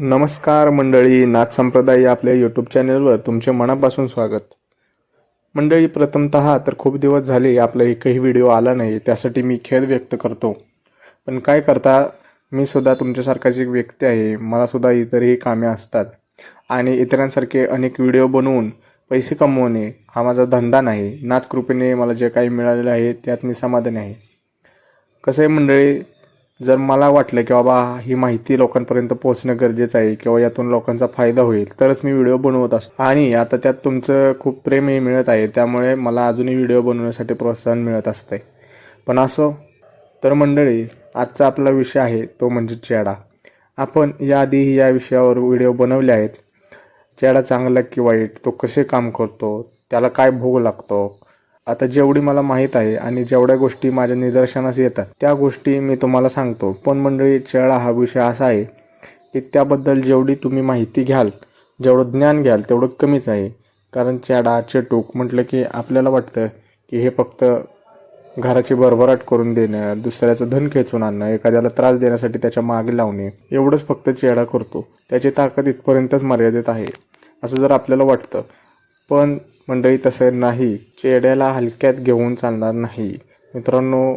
नमस्कार मंडळी नाथ संप्रदाय या आपल्या यूट्यूब चॅनलवर तुमचे मनापासून स्वागत. मंडळी प्रथमतः तर खूप दिवस झाले आपला एकही व्हिडिओ आला नाही त्यासाठी मी खेद व्यक्त करतो. पण काय करता मी सुद्धा तुमच्यासारखाच एक व्यक्ती आहे मला सुद्धा इतरही कामे असतात. आणि इतरांसारखे अनेक व्हिडिओ बनवून पैसे कमवणे हा माझा धंदा नाही. नाच कृपेने मला जे काही मिळालेलं आहे त्यात मी समाधानी आहे. कसं आहे मंडळी जर मला वाटलं की बाबा ही माहिती लोकांपर्यंत पोहोचणं गरजेचं आहे किंवा यातून लोकांचा फायदा होईल तरच मी व्हिडिओ बनवत असतो. आणि आता त्यात तुमचं खूप प्रेमही मिळत आहे त्यामुळे मला अजूनही व्हिडिओ बनवण्यासाठी प्रोत्साहन मिळत असते पण असो तर मंडळी आजचा आपला विषय आहे तो म्हणजे चेडा. आपण याआधीही या विषयावर व्हिडिओ बनवले आहेत. चेडा चांगला की वाईट तो कसे काम करतो त्याला काय भोग लागतो. आता जेवढी मला माहीत आहे आणि जेवढ्या गोष्टी माझ्या निदर्शनास येतात त्या गोष्टी मी तुम्हाला सांगतो. पण मंडळी चेडा हा विषय असा आहे की त्याबद्दल जेवढी तुम्ही माहिती घ्याल जेवढं ज्ञान घ्याल तेवढं कमीच आहे. कारण चेडा चेटूक म्हटलं की आपल्याला वाटतं की हे फक्त घराची भरभराट करून देणं दुसऱ्याचं धन खेचून आणणं एखाद्याला त्रास देण्यासाठी त्याच्यामागे लावणे एवढंच फक्त चेडा करतो. त्याची ताकद इथपर्यंतच मर्यादित आहे. असं जर आपल्याला वाटतं. पण मंडळी तसं नाही. चेड्याला हलक्यात घेऊन चालणार नाही. मित्रांनो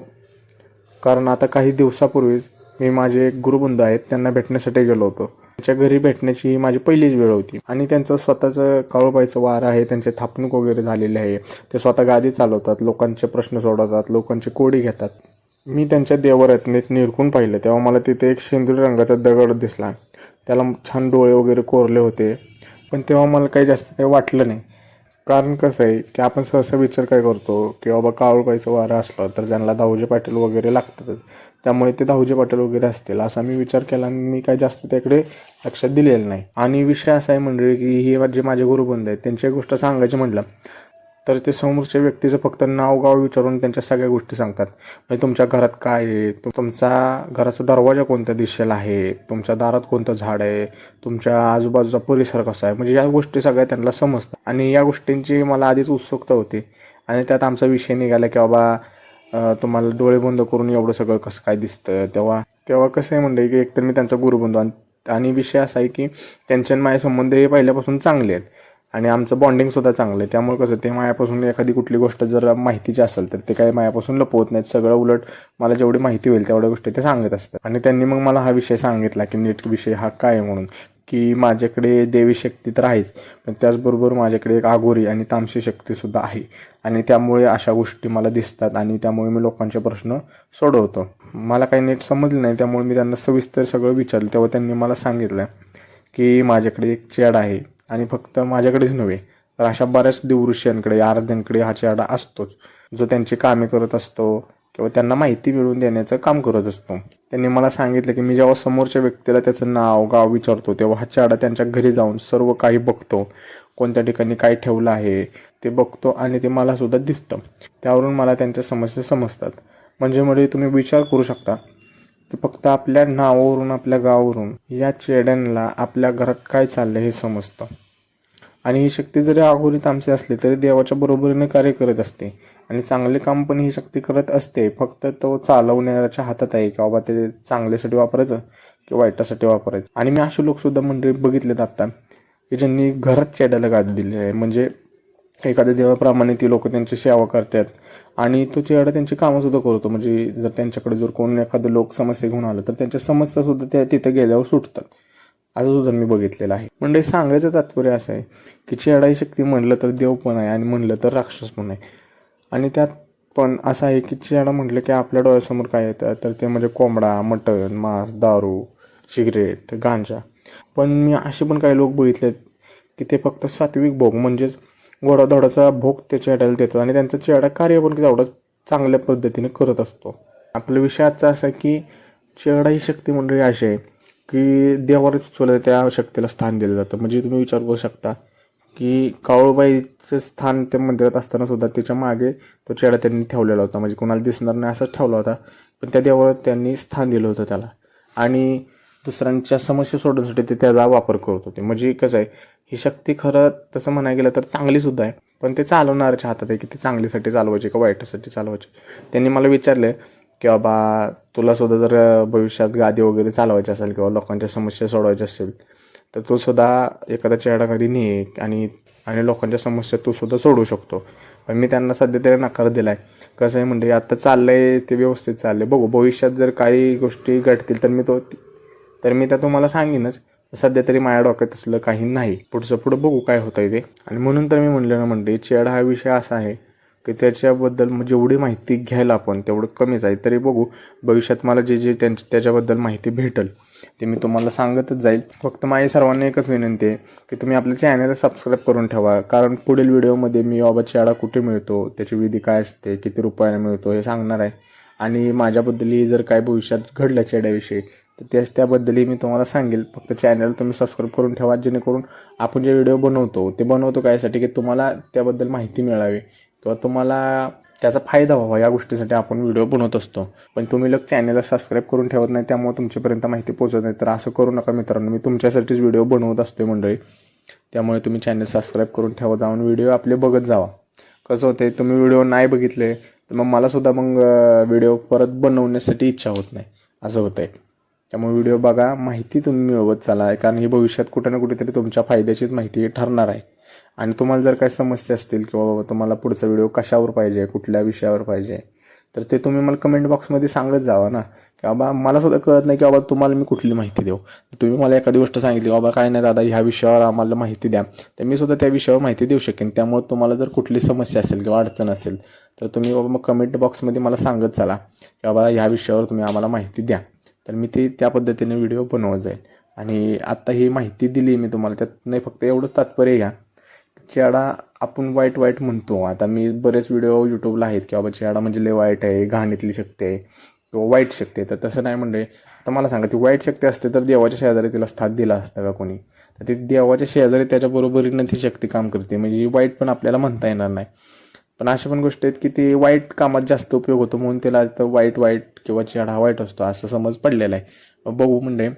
कारण आता काही दिवसापूर्वीच मी माझे एक गुरुबंधू आहेत त्यांना भेटण्यासाठी गेलो होतो. त्यांच्या घरी भेटण्याची ही माझी पहिलीच वेळ होती. आणि त्यांचं स्वतःचं काळूबाईचं वार आहे त्यांचे थापणूक वगैरे झालेले आहे. ते स्वतः गादी चालवतात लोकांचे प्रश्न सोडवतात लोकांची कोडी घेतात. मी त्यांच्या देवरत्नीत निरखून पाहिलं. तेव्हा मला तिथे एक शेंदूर रंगाचा दगड दिसला. त्याला छान डोळे वगैरे कोरले होते. पण तेव्हा मला काही जास्त काही वाटलं नाही. कारण कसं आहे की आपण सहसा विचार काय करतो की बाबा कावळबाईचं वारं असलं तर त्यांना दाऊजे पाटील वगैरे लागतातच. त्यामुळे ते दाऊजे पाटील वगैरे असतील असा मी विचार केला आणि मी काय जास्त त्याकडे लक्षात दिलेलं नाही. आणि विषय असा आहे मंडळी की हे जे माझे गुरुबंध आहेत त्यांची एक गोष्ट सांगायची म्हटलं. तर ते समोरच्या व्यक्तीचं फक्त नाव गाव विचारून त्यांच्या सगळ्या गोष्टी सांगतात. म्हणजे तुमच्या घरात काय आहे? तुमचा घराचा दरवाजा कोणत्या दिशेला आहे? तुमच्या दारात कोणतं झाड आहे? तुमच्या आजूबाजूचा परिसर कसा आहे? म्हणजे या गोष्टी सगळ्या त्यांना समजतात. आणि या गोष्टींची मला आधीच उत्सुकता होती. आणि त्यात आमचा विषय निघाला की बाबा तुम्हाला डोळे बंद करून एवढं सगळं कसं काय दिसतं? तेव्हा तेव्हा कसं आहे म्हणजे की एकतर मी त्यांचा गुरुबंधू आणि- आणि विषय असा आहे की त्यांच्या आणि माझे संबंध हे पहिल्यापासून चांगले आहेत. आणि आमचं बॉन्डिंग सुद्धा चांगलं आहे. त्यामुळे कसं ते मायापासून एखादी कुठली गोष्ट जर माहितीची असेल तर ते काही मायापासून लपवत नाहीत. सगळं उलट मला जेवढी माहिती होईल तेवढ्या गोष्टी ते सांगत असतात. आणि त्यांनी मग मला हा विषय सांगितला की नीट विषय हा काय आहे म्हणून की माझ्याकडे देवी शक्ती तर आहेच पण त्याचबरोबर माझ्याकडे एक आगोरी आणि तामसी शक्ती सुद्धा आहे. आणि त्यामुळे अशा गोष्टी मला दिसतात आणि त्यामुळे मी लोकांचे प्रश्न सोडवतो. मला काही नीट समजलं नाही त्यामुळे मी त्यांना सविस्तर सगळं विचारलं. तेव्हा त्यांनी मला सांगितलं की माझ्याकडे एक चेड आहे. आणि फक्त माझ्याकडेच नव्हे तर अशा बऱ्याच देवऋषयांकडे आराध्यांकडे हा चेडा असतोच. जो त्यांची कामे करत असतो किंवा त्यांना माहिती मिळवून देण्याचं काम करत असतो. त्यांनी मला सांगितलं की मी जेव्हा समोरच्या व्यक्तीला त्याचं नाव गाव विचारतो तेव्हा हा चेडा त्यांच्या घरी जाऊन सर्व काही बघतो. कोणत्या ठिकाणी काय ठेवलं आहे ते बघतो आणि ते मला सुद्धा दिसतं. त्यावरून मला त्यांच्या समस्या समजतात. म्हणजे म्हणजे तुम्ही विचार करू शकता की फक्त आपल्या नावावरून आपल्या गावावरून या चेड्यांना आपल्या घरात काय चाललं हे समजतं. आणि ही शक्ती जरी अघोरी तामसी असली तरी देवाच्या बरोबरीने कार्य करत असते. आणि चांगले काम पण ही शक्ती करत असते. फक्त तो चालवण्याच्या हातात आहे की बाबा ते चांगल्यासाठी वापरायचं की वाईटासाठी वापरायचं. आणि मी असे लोकसुद्धा मंडळी बघितलेत आता की ज्यांनी घरात चेड्याला गाठ दिली आहे. म्हणजे एखाद्या देवाप्रमाणे ती लोक त्यांची सेवा करतात. आणि तो चेहरा त्यांची कामंसुद्धा करतो. म्हणजे जर त्यांच्याकडे जर कोण एखादं लोक समस्या घेऊन आलं तर त्यांच्या समस्यासुद्धा त्या तिथे गेल्यावर सुटतात. असं सुद्धा मी बघितलेलं आहे. म्हणजे सांगायचं तात्पर्य असं आहे की चेडा ही शक्ती म्हणलं तर देव पण आहे आणि म्हणलं तर राक्षस पण आहे. आणि त्यात पण असं आहे की चेडा म्हटलं की आपल्या डोळ्यासमोर काय येतं तर ते म्हणजे कोंबडा मटण मांस दारू सिगरेट गांजा. पण मी असे पण काही लोक बघितलेत की ते फक्त सात्विक भोग म्हणजेच गोडाधोडाचा भोग ते चेड्याला देतात आणि त्यांचा चेडा कार्य पण तेवढं चांगल्या पद्धतीने करत असतो. आपला विषय आजचा असा की चेडा ही शक्ती मंडळी अशी आहे की देवावरच तुला त्या शक्तीला स्थान दिलं जातं. म्हणजे तुम्ही विचार करू शकता की काळूबाईचं स्थान त्या मंदिरात असताना सुद्धा त्याच्यामागे तो चेहरा त्यांनी ठेवलेला होता. म्हणजे कोणाला दिसणार नाही असाच ठेवला होता पण त्या देवावर त्यांनी स्थान दिलं होतं त्याला. आणि दुसऱ्यांच्या समस्या सोडवण्यासाठी ते त्याचा वापर करत होते. म्हणजे कसं आहे ही शक्ती खरं तसं म्हणायला गेलं तर चांगली सुद्धा आहे पण ते चालवणाऱ्याच्या हातात आहे की ते चांगल्यासाठी चालवायचे का वाईटासाठी चालवायचे? त्यांनी मला विचारले की बाबा तुला सुद्धा जर भविष्यात गादी वगैरे चालवायची असेल किंवा लोकांच्या समस्या सोडवायच्या असेल तर तू सुद्धा एखाद्या घरी ने आणि आणि लोकांच्या समस्या तू सुद्धा सोडवू शकतो. पण मी त्यांना सध्या तरी नकार दिलाय. कसं आहे म्हणजे आता चाललंय ते व्यवस्थित चाललंय. बघू भविष्यात जर काही गोष्टी घडतील तर मी तो तर मी त्या तुम्हाला सांगेनच. सध्या तरी माझ्या डोक्यात असलं काही नाही. पुढचं पुढं बघू काय होतंय ते. आणि म्हणून तर मी म्हणलं ना म्हणजे चेड हा विषय असा आहे की त्याच्याबद्दल जेवढी माहिती घ्यायला आपण तेवढं कमीच आहे. तरी बघू भविष्यात मला जे जे त्यांच्या त्याच्याबद्दल माहिती भेटेल ते मी तुम्हाला सांगतच जाईल. फक्त माझी सर्वांना एकच विनंती आहे की तुम्ही आपल्या चॅनलला सबस्क्राईब करून ठेवा. कारण पुढील व्हिडिओमध्ये मी बाबा चेडा कुठे मिळतो त्याची विधी काय असते किती रुपयाला मिळतो हे सांगणार आहे. आणि माझ्याबद्दलही जर काय भविष्यात घडलं चेड्याविषयी तर त्याच त्याबद्दलही मी तुम्हाला सांगेल. फक्त चॅनल तुम्ही सबस्क्राईब करून ठेवा जेणेकरून आपण जे व्हिडिओ बनवतो ते बनवतो कायसाठी की तुम्हाला त्याबद्दल माहिती मिळावी. किंवा तुम्हाला त्याचा फायदा व्हावा या गोष्टीसाठी आपण व्हिडिओ बनवत असतो. पण तुम्ही लोक चॅनलला सबस्क्राईब करून ठेवत नाही त्यामुळे तुमच्यापर्यंत माहिती पोहोचत नाही. तर असं करू नका मित्रांनो. मी तुमच्यासाठीच व्हिडिओ बनवत असतो मंडळी. त्यामुळे तुम्ही चॅनल सबस्क्राईब करून ठेवा जाऊन. व्हिडिओ आपले बघत जावा. कसं होते तुम्ही व्हिडिओ नाही बघितले तर मग मलासुद्धा मग व्हिडिओ परत बनवण्यासाठी इच्छा होत नाही. असं होतंय. त्यामुळे व्हिडिओ बघा माहिती तुम्ही मिळवत चाला. कारण ही भविष्यात कुठे ना कुठेतरी तुमच्या फायद्याचीच माहिती ठरणार आहे. आणि तुम्हाला जर काही समस्या असतील किंवा बाबा तुम्हाला पुढचा व्हिडिओ कशावर पाहिजे कुठल्या विषयावर पाहिजे तर ते तुम्ही मला कमेंट बॉक्समध्ये सांगत जावा ना. की बाबा मला सुद्धा कळत नाही की बाबा तुम्हाला मी कुठली माहिती देऊ. तुम्ही मला एखादी गोष्ट सांगितली बाबा काय नाही दादा ह्या विषयावर आम्हाला माहिती द्या. तर मी सुद्धा त्या विषयावर माहिती देऊ शकेन. त्यामुळे तुम्हाला जर कुठली समस्या असेल किंवा अडचण असेल तर तुम्ही बाबा मग कमेंट बॉक्समध्ये मला सांगत चला की बाबा ह्या विषयावर तुम्ही आम्हाला माहिती द्या. तर मी ते त्या पद्धतीने व्हिडिओ बनवत जाईल. आणि आत्ता ही माहिती दिली मी तुम्हाला त्यात नाही फक्त एवढंच तात्पर्य घ्या. चेडा आपण वाईट वाईट म्हणतो. आता मी बरेच व्हिडिओ यूट्यूबला आहेत की बाबा चेडा म्हणजे लय वाईट आहे घाणीतली शक्ती आहे किंवा वाईट शक्ती आहे. तर तसं नाही म्हणजे आता मला सांगा ती वाईट शक्ती असते तर देवाच्या शेजारी तिला स्थान दिला असतं का कोणी? तर ती देवाच्या शेजारी त्याच्या बरोबरीनं ती शक्ती काम करते. म्हणजे वाईट पण आपल्याला म्हणता येणार नाही. पण अशा पण गोष्टी आहेत की ते वाईट कामात जास्त उपयोग होतो म्हणून त्याला तर वाईट वाईट किंवा चेडा वाईट असतो असं समज पडलेला आहे. बघू म्हणजे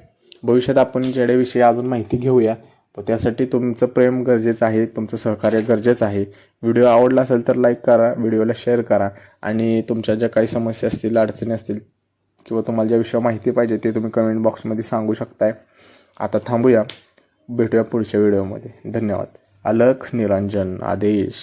भविष्यात आपण चेड्याविषयी अजून माहिती घेऊया. त्यासाठी तुमचं प्रेम गरजेचं आहे तुमचं सहकार्य गरजेचं आहे. व्हिडिओ आवडला असेल तर लाईक करा व्हिडिओला शेअर करा. आणि तुमच्या ज्या काही समस्या असतील अडचणी असतील किंवा तुम्हाला ज्या विषयावर माहिती पाहिजे ते तुम्ही कमेंट बॉक्समध्ये सांगू शकताय. आता थांबूया. भेटूया पुढच्या व्हिडिओमध्ये. धन्यवाद. अलख निरंजन आदेश.